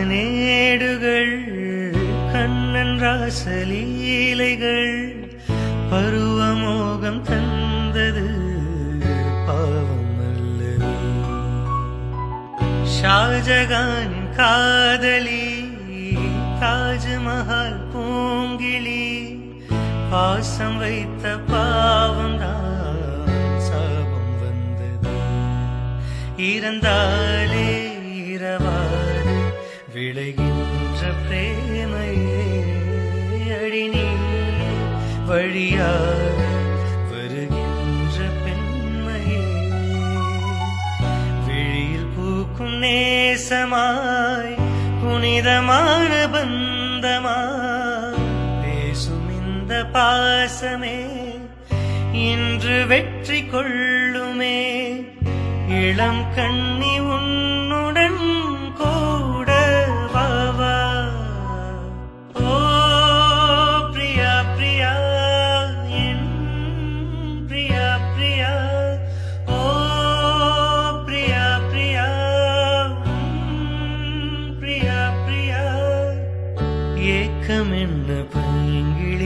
காளிதாசனேடுகள் கண்ணன் ராசலீலைகள் பருவமோகம் தந்தது பாவம் அல்லது ஷாஜகானின் காதலி தாஜ்மஹால் பூங்கிளி பாசம் வைத்த பாவம் சாபம் வந்தது. இறந்தாலே விளைகின்ற பிரேமையே அடி நீ வருகின்ற பெண்மையே. விழியில் பூக்கும் நேசமாய் புனிதமான பந்தமாய் பேசும் இந்த பாசமே இன்று வெற்றி கொள்ளுமே. இளம் கண்ணி உன் പഴങ്കമെന്ന് പൈങ്കിളി